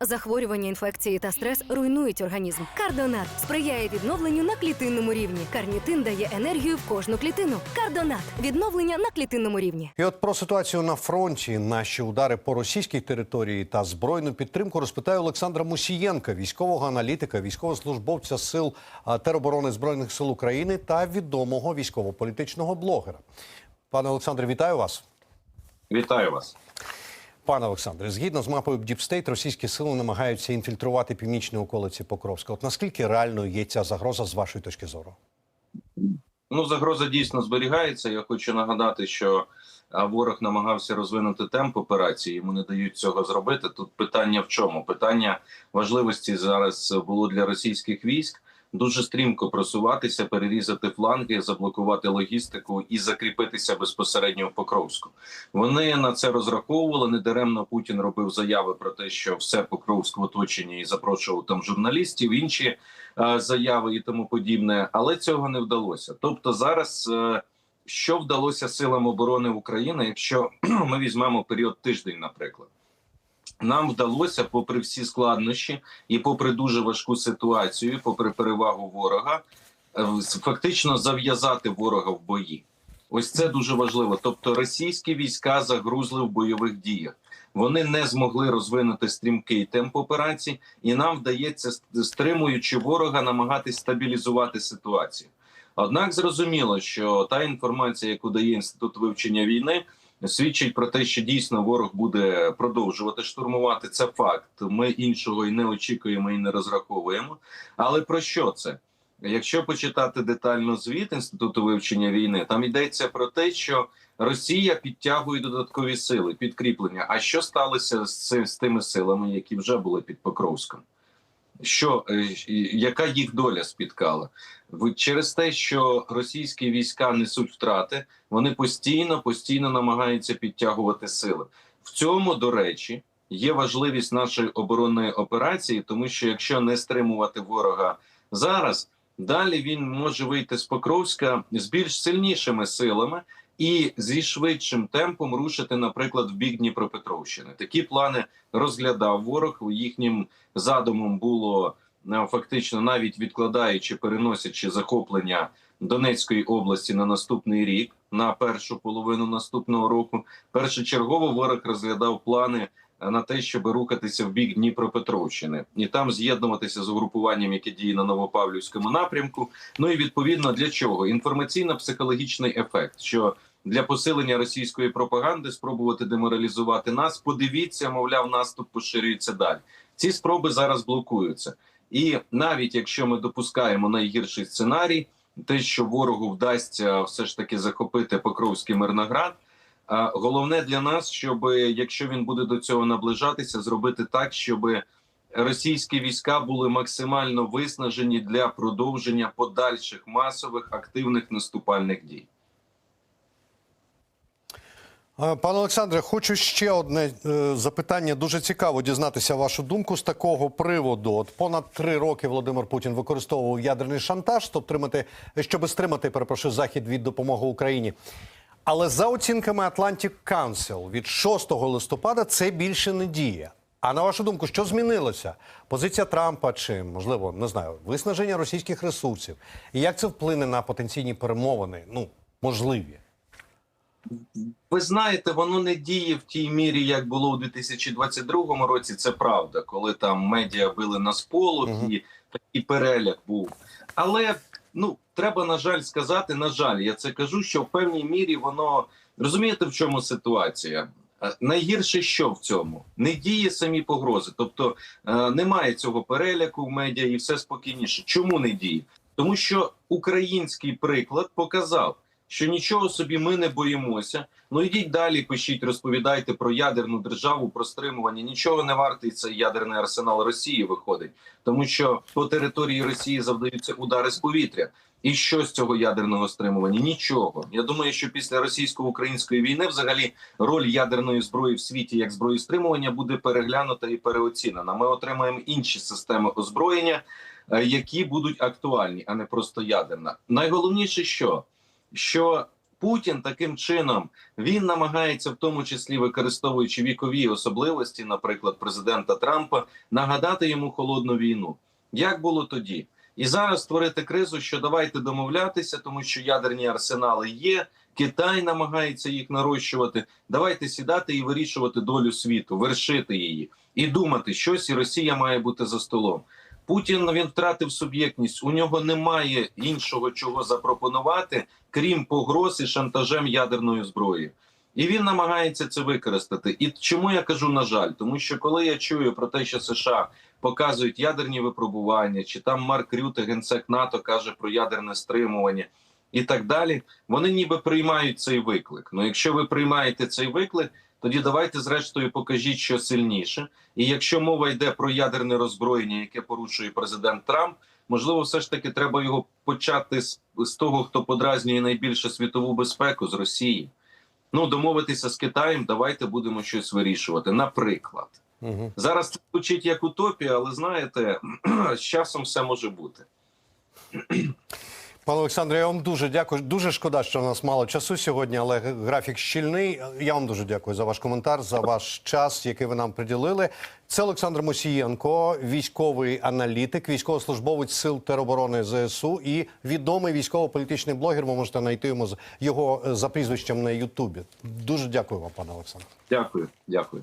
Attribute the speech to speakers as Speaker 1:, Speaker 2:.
Speaker 1: Захворювання, інфекції та стрес руйнують організм. Кардонат сприяє відновленню на клітинному рівні. Карнітин дає енергію в кожну клітину. Кардонат відновлення на клітинному рівні.
Speaker 2: І от про ситуацію на фронті, наші удари по російській території та збройну підтримку розпитає Олександра Мусієнка, військового аналітика, військовослужбовця сил тероборони збройних сил України та відомого військово-політичного блогера. Пане Олександре, вітаю вас.
Speaker 3: Вітаю вас.
Speaker 2: Пане Олександре, згідно з мапою Діпстейт, російські сили намагаються інфільтрувати північні околиці Покровська. От наскільки реальною є ця загроза з вашої точки зору?
Speaker 3: Ну, загроза дійсно зберігається. Я хочу нагадати, що ворог намагався розвинути темп операції. Йому не дають цього зробити. Тут питання в чому? Питання важливості зараз було для російських військ дуже стрімко просуватися, перерізати фланги, заблокувати логістику і закріпитися безпосередньо в Покровську. Вони на це розраховували. Недаремно Путін робив заяви про те, що все Покровськ в оточенні і запрошував там журналістів, інші е, заяви і тому подібне. Але цього не вдалося. Тобто, зараз е, що вдалося силам оборони України, якщо ми візьмемо період тиждень, наприклад. Нам вдалося, попри всі складнощі і попри дуже важку ситуацію, попри перевагу ворога, е, фактично зав'язати ворога в бої. Ось це дуже важливо. Тобто, російські війська загрузли в бойових діях. Вони не змогли розвинути стрімкий темп операцій, і нам вдається, стримуючи ворога, намагатись стабілізувати ситуацію. Однак зрозуміло, що та інформація, яку дає інститут вивчення війни, свідчить про те, що дійсно ворог буде продовжувати штурмувати. Це факт. Ми іншого і не очікуємо, і не розраховуємо. Але про що це? Якщо почитати детально звіт інституту вивчення війни, там йдеться про те, що Росія підтягує додаткові сили, підкріплення. А що сталося з, цим, з тими силами, які вже були під Покровськом? Що е, яка їх доля спіткала? Через те, що російські війська несуть втрати, вони постійно постійно намагаються підтягувати сили. В цьому, до речі, є важливість нашої оборонної операції, тому що якщо не стримувати ворога зараз, далі він може вийти з Покровська з більш сильнішими силами і зі швидшим темпом рушити, наприклад, в бік Дніпропетровщини. Такі плани розглядав ворог. Їхнім задумом було е, фактично навіть відкладаючи, переносячи захоплення Донецької області на наступний рік, на першу половину наступного року. Першочергово ворог розглядав плани на те, щоб рухатися в бік Дніпропетровщини і там з'єднуватися з угрупуванням, яке діє на Новопавлівському напрямку. Ну і відповідно для чого інформаційно-психологічний ефект, що для посилення російської пропаганди спробувати деморалізувати нас. Подивіться, мовляв, наступ поширюється далі. Ці спроби зараз блокуються. І навіть якщо ми допускаємо найгірший сценарій, те, що ворогу вдасться все ж таки захопити Покровський Мирноград. Головне для нас, щоб якщо він буде до цього наближатися, зробити так, щоб російські війська були максимально виснажені для продовження подальших масових активних наступальних дій.
Speaker 2: Е, Пане Олександре, хочу ще одне е, запитання. Дуже цікаво дізнатися вашу думку з такого приводу. От понад три роки Володимир Путін використовував ядерний шантаж, щоб тримати, щоб стримати, перепрошую, захід від допомоги Україні. Але за оцінками Atlantic Council від 6 листопада це більше не діє. А на вашу думку, що змінилося? Позиція Трампа чи, можливо, не знаю, виснаження російських ресурсів? І як це вплине на потенційні перемовини? Ну, можливі?
Speaker 3: Ви знаєте, воно не діє в тій мірі, як було у 2022 році. Це правда, коли там медіа били на сполох і такий переляк був. Але ну треба на жаль сказати, на жаль, я це кажу, що в певній мірі воно розумієте, в чому ситуація. Е, Найгірше, що в цьому не діє самі погрози, тобто е, немає цього переляку в медіа і все спокійніше. Чому не діє? Тому що український приклад показав, що нічого собі ми не боїмося. Ну ідіть далі, пишіть, розповідайте про ядерну державу, про стримування. Нічого не вартий цей ядерний арсенал Росії виходить, тому що по території Росії завдаються удари з повітря. І що з цього ядерного стримування? Нічого. Я думаю, що після російсько-української війни, взагалі, роль ядерної зброї в світі як зброї стримування буде переглянута і переоцінена. Ми отримаємо інші системи озброєння, е, які будуть актуальні, а не просто ядерна. Найголовніше, що що Путін таким чином він намагається, в тому числі використовуючи вікові особливості, наприклад, президента Трампа, нагадати йому холодну війну. Як було тоді? І зараз створити кризу, що давайте домовлятися, тому що ядерні арсенали є. Китай намагається їх нарощувати. Давайте сідати і вирішувати долю світу, вершити її і думати, щось і Росія має бути за столом. Путін він втратив суб'єктність. У нього немає іншого чого запропонувати, крім погроз і шантажем ядерною зброєю. І він намагається це використати. І чому я кажу на жаль? Тому що коли я чую про те, що США показують ядерні випробування, чи там Марк Рюте, генсек НАТО, каже про ядерне стримування і так далі, вони ніби приймають цей виклик. Ну, якщо ви приймаєте цей виклик, тоді давайте зрештою покажіть, що сильніше. І якщо мова йде про ядерне роззброєння, яке порушує президент Трамп, можливо, все ж таки треба його почати з, з того, хто подразнює найбільше світову безпеку з Росії. Ну, домовитися з Китаєм, давайте будемо щось вирішувати. Наприклад,
Speaker 2: Угу.
Speaker 3: зараз це звучить як утопія, але знаєте, з часом все може бути.
Speaker 2: Пане Олександре, я вам дуже дякую. Дуже шкода, що в нас мало часу сьогодні, але графік щільний. Я вам дуже дякую за ваш коментар, за ваш час, який ви нам приділили. Це Олександр Мосієнко, військовий аналітик, військовослужбовець сил тероборони ЗСУ і відомий військово-політичний блогер. Ви можете знайти його е, за прізвищем на Ютубі. Дуже дякую вам, пане Олександре.
Speaker 3: Дякую, дякую.